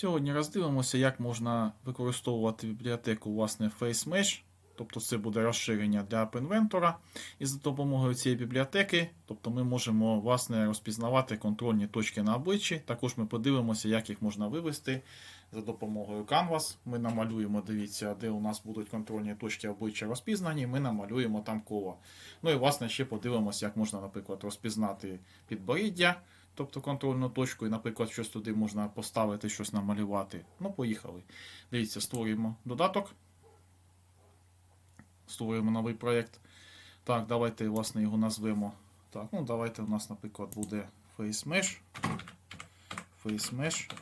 Сьогодні роздивимося, як можна використовувати бібліотеку власне FaceMesh. Тобто це буде розширення для App Inventor. І за допомогою цієї бібліотеки тобто ми можемо власне, розпізнавати контрольні точки на обличчі. Також ми подивимося, як їх можна вивести за допомогою Canvas. Ми намалюємо, дивіться, де у нас будуть контрольні точки обличчя розпізнані, ми намалюємо там коло. Ну і власне ще подивимося, як можна, наприклад, розпізнати підборіддя. Тобто контрольну точку, і, наприклад, щось туди можна поставити, щось намалювати. Ну, поїхали. Дивіться, створюємо додаток. Створюємо новий проєкт. Так, давайте, власне, його назвемо. Так, ну давайте у нас, наприклад, буде FaceMesh. FaceMesh.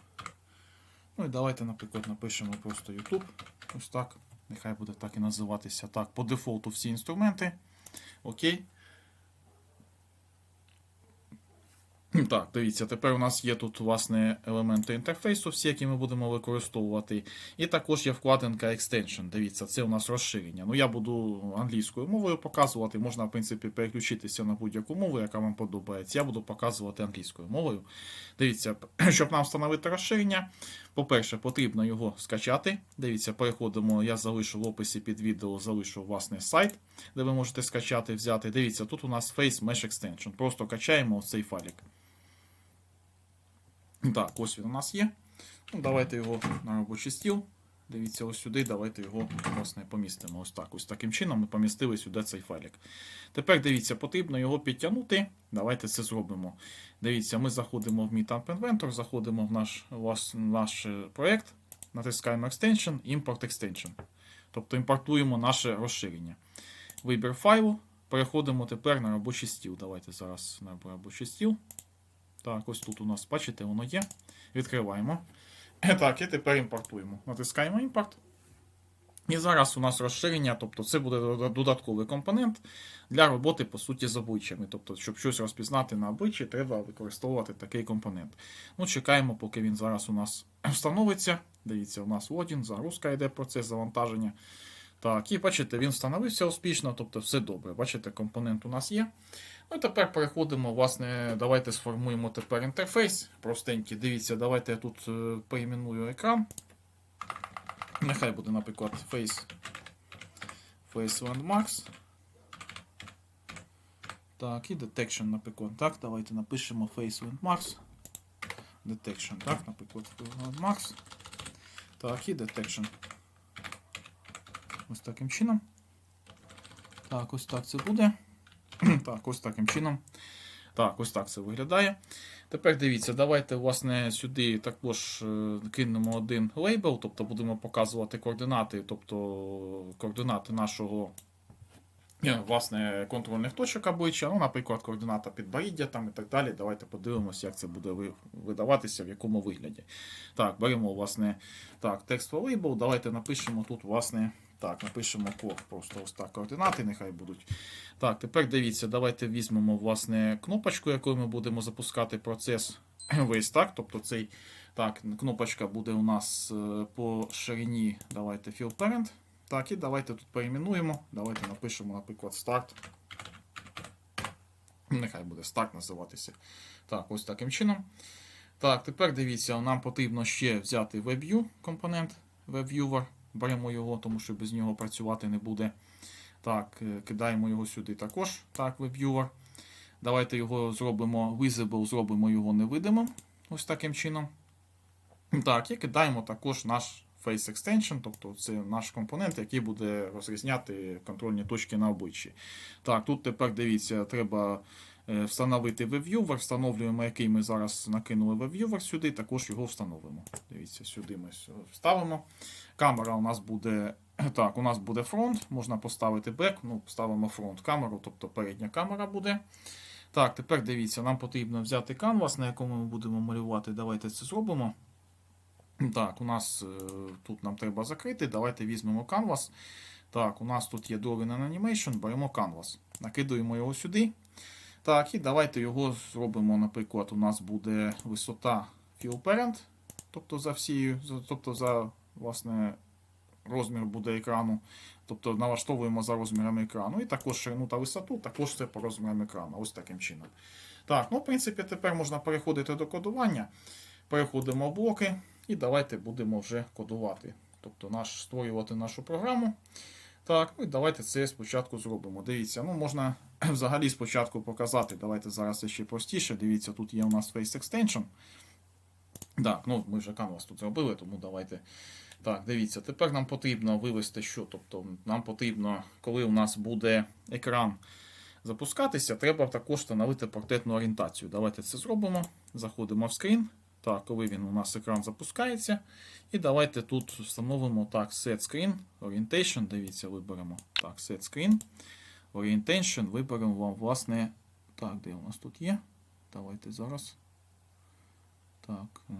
Ну і давайте, наприклад, напишемо просто YouTube. Ось так. Нехай буде так і називатися. Так, по дефолту всі інструменти. Окей. Так, дивіться, тепер у нас є тут власне елементи інтерфейсу, всі, які ми будемо використовувати. І також є вкладинка Extension. Дивіться, це у нас розширення. Ну, я буду англійською мовою показувати. Можна, в принципі, переключитися на будь-яку мову, яка вам подобається. Я буду показувати англійською мовою. Дивіться, щоб нам встановити розширення. По-перше, потрібно його скачати. Дивіться, переходимо. Я залишу в описі під відео, залишу власне сайт, де ви можете скачати, взяти. Дивіться, тут у нас Face Mesh Extension. Просто качаємо цей файлик. Так, ось він у нас є. Ну, Давайте його на робочий стіл. Дивіться, ось сюди. Давайте його власне, помістимо. Ось так. Ось таким чином ми помістили сюди цей файлик. Тепер дивіться, потрібно його підтягнути. Давайте це зробимо. Дивіться, ми заходимо в Meetup Inventor, заходимо в наш, влас- наш е, проєкт, натискаємо Extension, Import Extension. Тобто імпортуємо наше розширення. Вибір файлу. Переходимо тепер на робочий стіл. Давайте зараз на робочий стіл. Так, ось тут у нас, бачите, воно є. Відкриваємо. Так, і тепер імпортуємо. Натискаємо імпорт. І зараз у нас розширення, тобто це буде додатковий компонент для роботи, по суті, з обличчями. Тобто, щоб щось розпізнати на обличчі, треба використовувати такий компонент. Ну, чекаємо, поки він зараз у нас встановиться. Дивіться, у нас логін, загрузка йде процес завантаження. Так, і бачите, він встановився успішно, тобто все добре. Бачите, компонент у нас є. Ну і тепер переходимо, власне, давайте сформуємо тепер інтерфейс. Простенький. Дивіться, давайте я тут е, перейменую екран. Нехай буде, наприклад, Face, Face Landmarks. Так, і Detection, наприклад. Так, давайте напишемо Face Landmarks. Detection, так, наприклад, Landmarks. Так, і Detection. Ось таким чином. Так, ось так це буде. Так, ось таким чином. Так, ось так це виглядає. Тепер дивіться, давайте власне сюди також е, кинемо один лейбл, тобто будемо показувати координати, тобто координати нашого е, власне, контрольних точок обличчя, ну, наприклад, координата підборіддя там і так далі. Давайте подивимося, як це буде видаватися, в якому вигляді. Так, беремо власне так, текстовий лейбл, давайте напишемо тут, власне. Так, напишемо код, просто ось так координати, нехай будуть. Так, тепер дивіться, давайте візьмемо власне кнопочку, якою ми будемо запускати процес весь так. Тобто цей так, кнопочка буде у нас е, по ширині. Давайте fill parent. Так, і давайте тут перейменуємо. Давайте напишемо, наприклад, start. Нехай буде start називатися. Так, ось таким чином. Так, тепер дивіться, нам потрібно ще взяти WebView компонент, WebViewer. Беремо його, тому що без нього працювати не буде. Так, е, кидаємо його сюди також. Так, WebViewer. Давайте його зробимо visible, зробимо його невидимим. Ось таким чином. Так, і кидаємо також наш Face Extension, тобто це наш компонент, який буде розрізняти контрольні точки на обличчі. Так, тут тепер дивіться, треба встановити WebViewer. Встановлюємо, який ми зараз накинули WebViewer сюди, також його встановимо. Дивіться, сюди ми вставимо. Камера у нас буде. Так, у нас буде фронт, можна поставити бек, ну, ставимо фронт камеру, тобто передня камера буде. Так, тепер дивіться, нам потрібно взяти канвас, на якому ми будемо малювати. Давайте це зробимо. Так, у нас е, тут нам треба закрити. Давайте візьмемо канвас. Так, у нас тут є Drawing Animation, беремо канвас. Накидуємо його сюди. Так, і давайте його зробимо, наприклад, у нас буде висота fill parent, тобто за всією, тобто за власне розмір буде екрану. Тобто налаштовуємо за розмірами екрану. І також ширину та висоту, також це по розмірам екрану. Ось таким чином. Так, ну, в принципі, тепер можна переходити до кодування. Переходимо в блоки. І давайте будемо вже кодувати. Тобто наш, створювати нашу програму. Так, ну і давайте це спочатку зробимо. Дивіться, ну можна взагалі спочатку показати. Давайте зараз ще простіше. Дивіться, тут є у нас Face Extension. Так, ну ми вже Canvas тут зробили, тому давайте. Так, дивіться, тепер нам потрібно вивести що. Тобто, нам потрібно, коли у нас буде екран запускатися, треба також встановити портретну орієнтацію. Давайте це зробимо. Заходимо в скрін. Так, коли він у нас екран запускається. І давайте тут встановимо так, Set Screen, Orientation. Дивіться, виберемо. Так, Set Screen. Orientation. Виберемо вам, власне. Так, де у нас тут є? Давайте зараз. Так, е,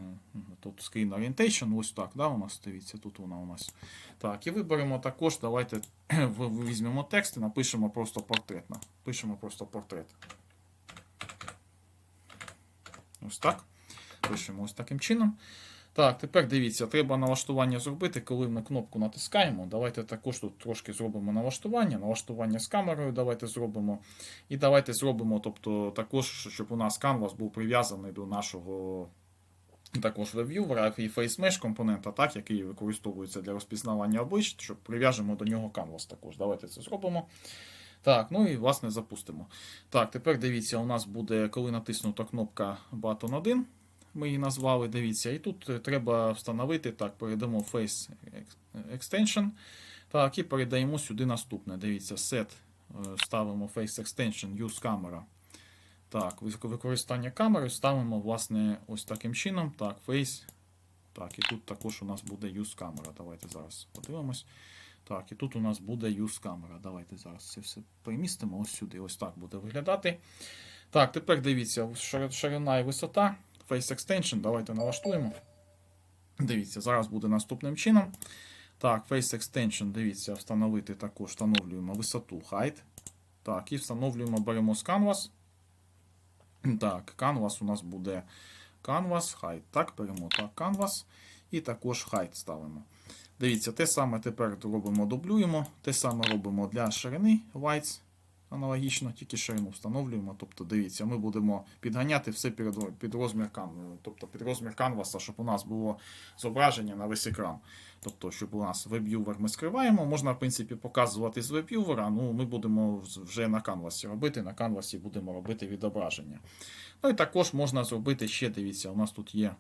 тут Screen Orientation, ось так, да, у нас дивіться, тут вона у нас. Так, і виберемо також, давайте візьмемо текст і напишемо просто портрет. Пишемо просто портрет. Ось так. Пишемо ось таким чином. Так, тепер дивіться, треба налаштування зробити, коли ми кнопку натискаємо. Давайте також тут трошки зробимо налаштування. Налаштування з камерою давайте зробимо. І давайте зробимо, тобто також, щоб у нас Canvas був прив'язаний до нашого також веб'ювера і FaceMesh компонента, так, який використовується для розпізнавання облич, щоб прив'яжемо до нього Canvas також. Давайте це зробимо. Так, ну і власне запустимо. Так, тепер дивіться, у нас буде, коли натиснута кнопка Button 1, ми її назвали, дивіться, і тут е, треба встановити, так, передамо Face Extension. Так, і передаємо сюди наступне. Дивіться, set, е, ставимо Face Extension, Use Camera. Так, використання камери ставимо, власне, ось таким чином. Так, Face. Так, і тут також у нас буде Use Camera. Давайте зараз подивимось. Так, і тут у нас буде Use Camera. Давайте зараз це все перемістимо ось сюди. Ось так буде виглядати. Так, тепер дивіться, ширина і висота. Face Extension, давайте налаштуємо. Дивіться, зараз буде наступним чином. Так, Face Extension, дивіться, встановити також встановлюємо висоту Height. Так, і встановлюємо, беремо з Canvas. Так, Canvas у нас буде Canvas, Height. Так, беремо так, Canvas. І також Height ставимо. Дивіться, те саме тепер робимо, дублюємо. Те саме робимо для ширини Whites. Аналогічно, тільки ширину встановлюємо. Тобто, дивіться, ми будемо підганяти все під, під розмір кан, тобто під розмір канваса, щоб у нас було зображення на весь екран. Тобто, щоб у нас веб'ювер ми скриваємо, можна, в принципі, показувати з веб'ювера, ну ми будемо вже на канвасі робити, на канвасі будемо робити відображення. Ну і також можна зробити ще, дивіться, у нас тут є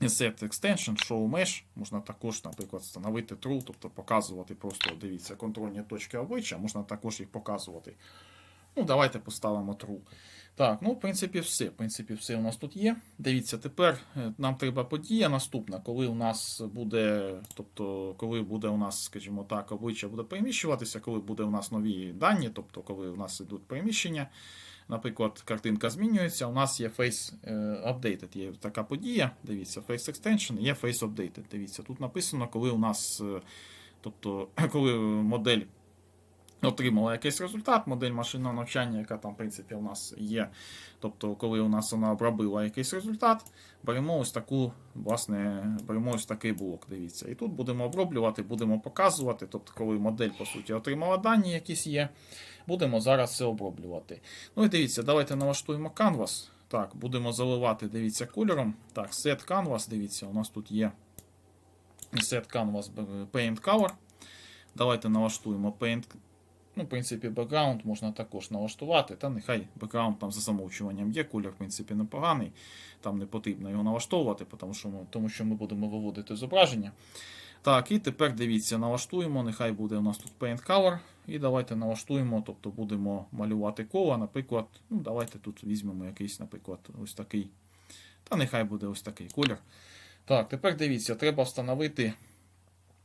Insert Extension, Show Mesh. Можна також, наприклад, встановити true, тобто показувати просто, дивіться, контрольні точки обличчя, можна також їх показувати. Ну, давайте поставимо true. Так, ну, в принципі, все. В принципі, все у нас тут є. Дивіться, тепер е, нам треба подія наступна, коли у нас буде, тобто, коли буде у нас, скажімо так, обличчя буде переміщуватися, коли буде у нас нові дані, тобто, коли у нас йдуть переміщення. Наприклад, картинка змінюється. У нас є Face е, Updated, є така подія. Дивіться, Face Extension, є Face Updated. Дивіться, тут написано, коли у нас, е, тобто, коли модель отримала якийсь результат, модель машинного навчання, яка там, в принципі, у нас є. Тобто, коли у нас вона обробила якийсь результат, беремо ось таку, власне, беремо ось такий блок. Дивіться. І тут будемо оброблювати, будемо показувати. Тобто, коли модель, по суті, отримала дані, якісь є, будемо зараз це оброблювати. Ну і дивіться, давайте налаштуємо Canvas. Так, будемо заливати, дивіться, кольором. Так, Set Canvas, дивіться, у нас тут є Set Canvas е, Paint Color. Давайте налаштуємо Paint. Ну, в принципі, бекграунд можна також налаштувати. Та нехай бекграунд там за замовчуванням є, колір, в принципі, непоганий. Там не потрібно його налаштовувати, тому що ми, тому що ми будемо виводити зображення. Так, і тепер дивіться, налаштуємо. Нехай буде у нас тут Paint Color. І давайте налаштуємо, тобто будемо малювати коло. Наприклад, ну, давайте тут візьмемо якийсь, наприклад, ось такий. Та нехай буде ось такий колір. Так, тепер дивіться, треба встановити.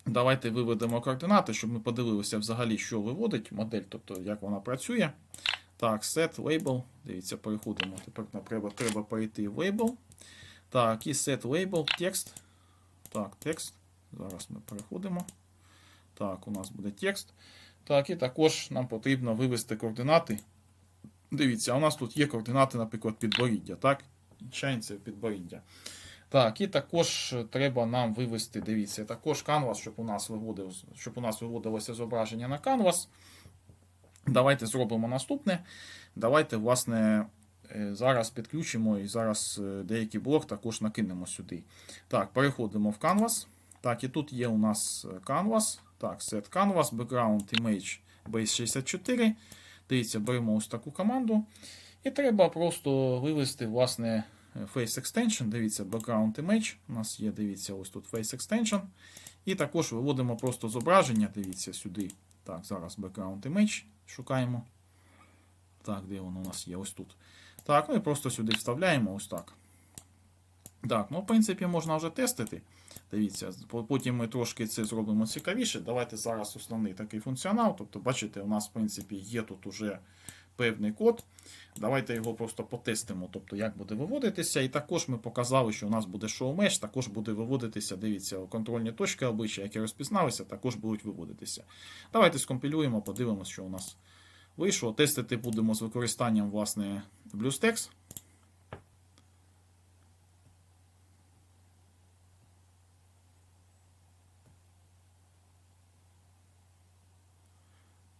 Давайте виведемо координати, щоб ми подивилися взагалі, що виводить модель, тобто як вона працює. Так, set label. Дивіться, переходимо. Тепер нам треба, треба перейти в label. Так, і set label, текст. Так, текст. Зараз ми переходимо. Так, у нас буде текст. Так, і також нам потрібно вивести координати. Дивіться, у нас тут є координати, наприклад, підборіддя. Так? Чайниця підборіддя. Так, і також треба нам вивести, дивіться, також Canvas, щоб у нас виводив, щоб у нас виводилося зображення на Canvas. Давайте зробимо наступне. Давайте, власне, е, зараз підключимо і зараз е, деякий блок також накинемо сюди. Так, переходимо в Canvas. Так, і тут є у нас е, Canvas. Так, set Canvas, background image base 64. Дивіться, беремо ось таку команду. І треба просто вивести, власне, Face Extension. Дивіться, background image. У нас є, дивіться, ось тут Face Extension. І також виводимо просто зображення. Дивіться сюди. Так, зараз background image шукаємо. Так, де воно у нас є? Ось тут. Так, ну і просто сюди вставляємо ось так. Так, ну, в принципі, можна вже тестити. Дивіться, потім ми трошки це зробимо цікавіше. Давайте зараз основний такий функціонал. Тобто, бачите, у нас, в принципі, є тут уже певний код. Давайте його просто потестимо, тобто як буде виводитися. І також ми показали, що у нас буде mesh, також буде виводитися. Дивіться, контрольні точки обличчя, які розпізналися, також будуть виводитися. Давайте скомпілюємо, подивимося, що у нас вийшло. Тестити будемо з використанням власне BlueStacks.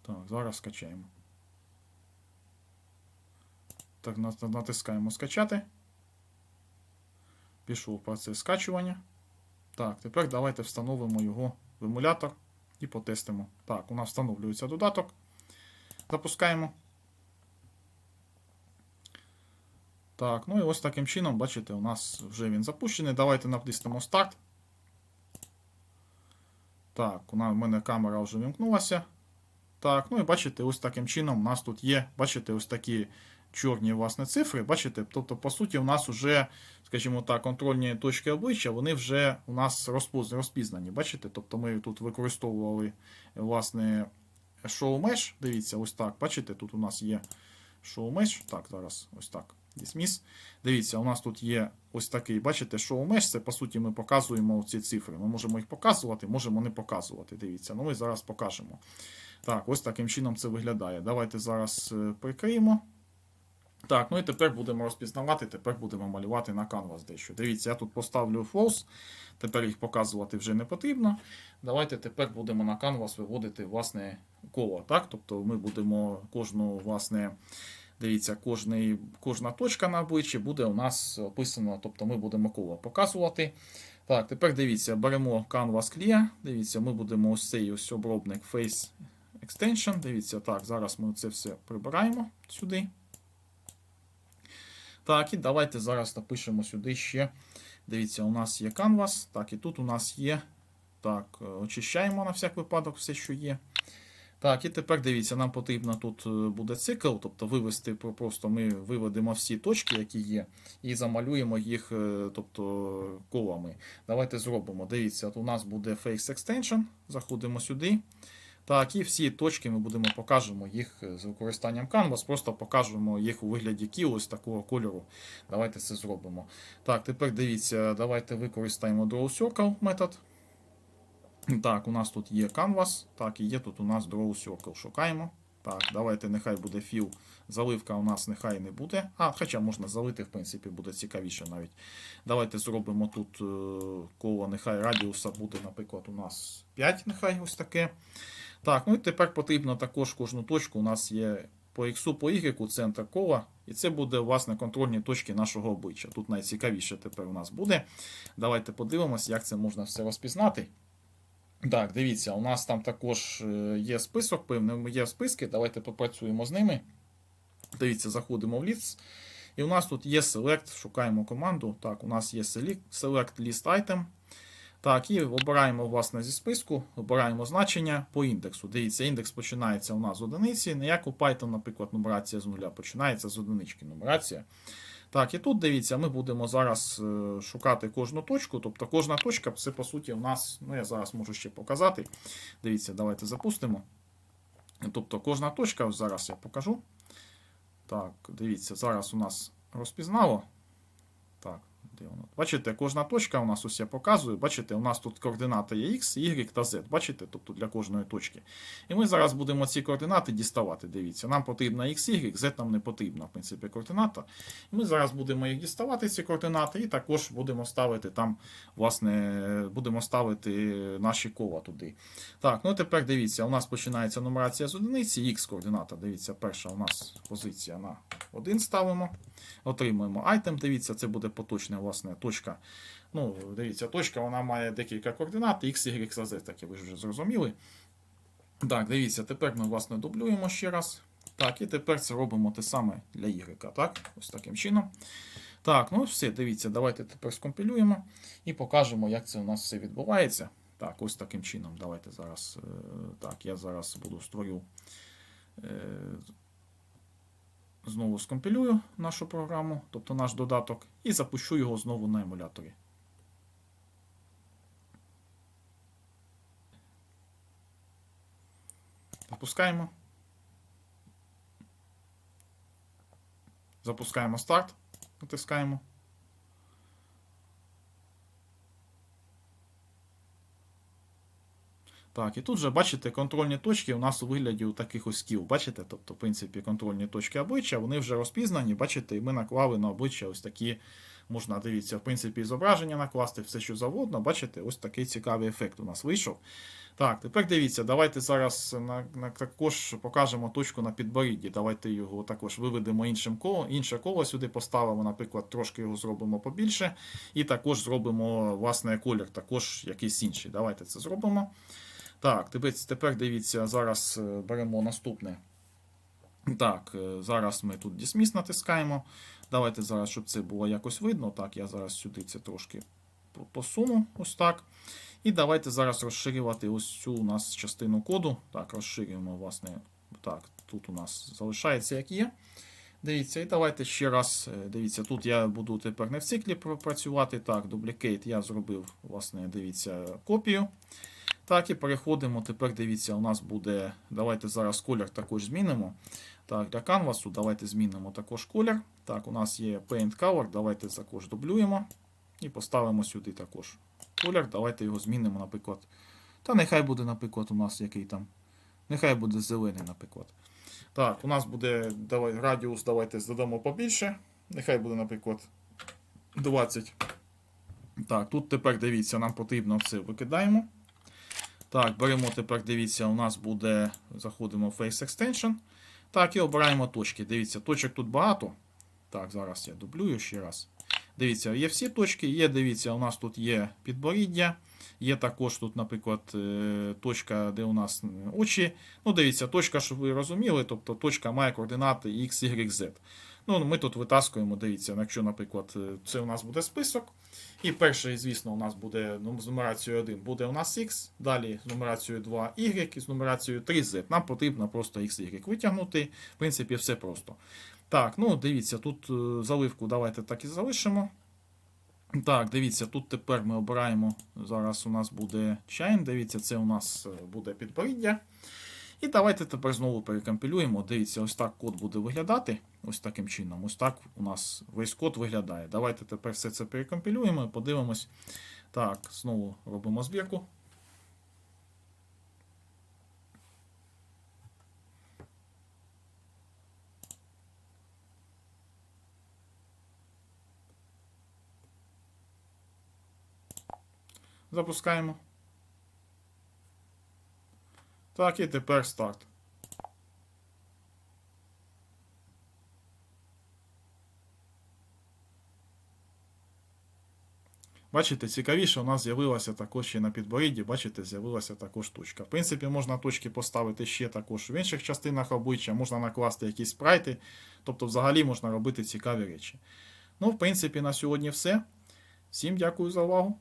Так, зараз скачаємо. Так, натискаємо скачати. Пішов процес скачування. Так, тепер давайте встановимо його в емулятор і потестимо. Так, у нас встановлюється додаток. Запускаємо. Так, ну і ось таким чином, бачите, у нас вже він запущений. Давайте натиснемо старт. Так, у мене камера вже вімкнулася. Так, ну і бачите, ось таким чином у нас тут є, бачите, ось такі чорні власне цифри. Бачите, тобто, по суті, у нас вже, скажімо так, контрольні точки обличчя, вони вже у нас розпізнані. Бачите? Тобто ми тут використовували власне mesh. Дивіться, ось так. Бачите, тут у нас є mesh. Так, зараз ось так. Dismiss. Дивіться, у нас тут є ось такий, бачите, mesh. Це по суті ми показуємо ці цифри. Ми можемо їх показувати, можемо не показувати. Дивіться, ну ми зараз покажемо. Так, ось таким чином це виглядає. Давайте зараз е, прикриємо. Так, ну і тепер будемо розпізнавати, тепер будемо малювати на Canvas дещо. Дивіться, я тут поставлю false, тепер їх показувати вже не потрібно. Давайте тепер будемо на Canvas виводити власне коло. Так? Тобто ми будемо кожну, власне, дивіться, кожний, кожна точка на обличчі буде у нас описана, тобто ми будемо коло показувати. Так, тепер дивіться, беремо Canvas Clear. Дивіться, ми будемо ось цей ось обробник Face Extension. Дивіться, так, зараз ми це все прибираємо сюди. Так, і давайте зараз напишемо сюди ще. Дивіться, у нас є Canvas. Так, і тут у нас є. Так, е, очищаємо на всяк випадок все, що є. Так, і тепер дивіться, нам потрібно тут е, буде цикл, тобто вивести просто ми виведемо всі точки, які є, і замалюємо їх е, тобто, колами. Давайте зробимо. Дивіться, от у нас буде Face Extension. Заходимо сюди. Так, і всі точки ми будемо покажемо їх е, з використанням Canvas, просто покажемо їх у вигляді кіл ось такого кольору. Давайте це зробимо. Так, тепер дивіться, давайте використаємо Draw Circle метод. Так, у нас тут є Canvas, так, і є тут у нас Draw Circle. Шукаємо. Так, давайте нехай буде fill. Заливка у нас нехай не буде. А, хоча можна залити, в принципі, буде цікавіше навіть. Давайте зробимо тут е, коло, нехай радіуса буде, наприклад, у нас 5, нехай ось таке. Так, ну і тепер потрібно також кожну точку. У нас є по X, по Y центр кола, і це буде, власне, контрольні точки нашого обличчя. Тут найцікавіше тепер у нас буде. Давайте подивимось, як це можна все розпізнати. Так, дивіться, у нас там також е, є список, певний є списки. Давайте попрацюємо з ними. Дивіться, заходимо в ліс. І у нас тут є Select, шукаємо команду. Так, у нас є Select Select List Item. Так, і обираємо власне зі списку, обираємо значення по індексу. Дивіться, індекс починається у нас з одиниці. Не як у Python, наприклад, нумерація з нуля починається з одинички нумерація. Так, і тут дивіться, ми будемо зараз е, шукати кожну точку. Тобто кожна точка це по суті у нас, ну я зараз можу ще показати. Дивіться, давайте запустимо. Тобто кожна точка, зараз я покажу. Так, дивіться, зараз у нас розпізнало. Так, Бачите, кожна точка у нас ось я показую. Бачите, у нас тут координати є X, Y та Z. Бачите, тобто для кожної точки. І ми зараз будемо ці координати діставати. Дивіться, нам потрібна X, Y, Z нам не потрібна, в принципі, координата. І ми зараз будемо їх діставати, ці координати, і також будемо ставити там, власне, будемо ставити наші кола туди. Так, ну тепер дивіться, у нас починається нумерація з одиниці, X координата. Дивіться, перша у нас позиція на 1 ставимо. Отримуємо айтем. Дивіться, це буде поточна власне точка. Ну, дивіться, точка вона має декілька координат, X, Y Z, так ви ж вже зрозуміли. Так, дивіться, тепер ми власне дублюємо ще раз. Так, і тепер це робимо те саме для Y. Так, ось таким чином. Так, ну все, дивіться, давайте тепер скомпілюємо і покажемо, як це у нас все відбувається. Так, ось таким чином. Давайте зараз. е, Так, я зараз буду створю. Знову скомпілюю нашу програму, тобто наш додаток, і запущу його знову на емуляторі. Запускаємо. Запускаємо старт. Натискаємо. Так, і тут же, бачите, контрольні точки у нас у вигляді у таких ось кіл. Бачите? Тобто, в принципі, контрольні точки обличчя, вони вже розпізнані, бачите, і ми наклали на обличчя ось такі, можна дивіться, в принципі, зображення накласти, все що завгодно. Бачите, ось такий цікавий ефект у нас вийшов. Так, тепер дивіться, давайте зараз на, на, також покажемо точку на підборідді. Давайте його також виведемо іншим колом, інше коло сюди поставимо, наприклад, трошки його зробимо побільше. І також зробимо власне колір, також якийсь інший. Давайте це зробимо. Так, тепер, дивіться, зараз е, беремо наступне. Так, е, зараз ми тут Dismiss натискаємо. Давайте зараз, щоб це було якось видно. Так, я зараз сюди це трошки посуну. Ось так. І давайте зараз розширювати ось цю у нас частину коду. Так, розширюємо, власне. Так, тут у нас залишається як є. Дивіться, і давайте ще раз. е, Дивіться, тут я буду тепер не в циклі працювати. Так, дублікейт я зробив, власне, дивіться, копію. Так, і переходимо. Тепер дивіться, у нас буде. Давайте зараз колір також змінимо. Так, для канвасу давайте змінимо також колір. Так, у нас є Paint Color, давайте також дублюємо. І поставимо сюди також колір. Давайте його змінимо, наприклад. Та нехай буде, наприклад, у нас який там. Нехай буде зелений, наприклад. Так, у нас буде давай, радіус, давайте задамо побільше. Нехай буде, наприклад, 20. Так, тут тепер дивіться, нам потрібно це викидаємо. Так, беремо тепер, дивіться, у нас буде. Заходимо в Face Extension. Так, і обираємо точки. Дивіться, точок тут багато. Так, зараз я дублюю ще раз. Дивіться, є всі точки, є, дивіться, у нас тут є підборіддя, є також тут, наприклад, е, точка, де у нас очі. Ну, дивіться, точка, щоб ви розуміли, тобто точка має координати X, Y, Z. Ну, ми тут витаскуємо, дивіться, якщо, наприклад, е, це у нас буде список. І перший, звісно, у нас буде ну, з нумерацією 1 буде у нас X, далі з нумерацією 2 Y і з нумерацією 3 Z. Нам потрібно просто X, Y витягнути. В принципі, все просто. Так, ну дивіться, тут е, заливку давайте так і залишимо. Так, дивіться, тут тепер ми обираємо. Зараз у нас буде чайн. Дивіться, це у нас е, буде підборіддя. І давайте тепер знову перекомпілюємо. Дивіться, ось так код буде виглядати. Ось таким чином. Ось так у нас весь код виглядає. Давайте тепер все це перекомпілюємо і подивимось. Так, знову робимо збірку. Запускаємо. Так, і тепер старт. Бачите, цікавіше, у нас з'явилася також ще на підборідді, бачите, з'явилася також точка. В принципі, можна точки поставити ще також в інших частинах обличчя, можна накласти якісь спрайти, тобто взагалі можна робити цікаві речі. Ну, в принципі, на сьогодні все. Всім дякую за увагу.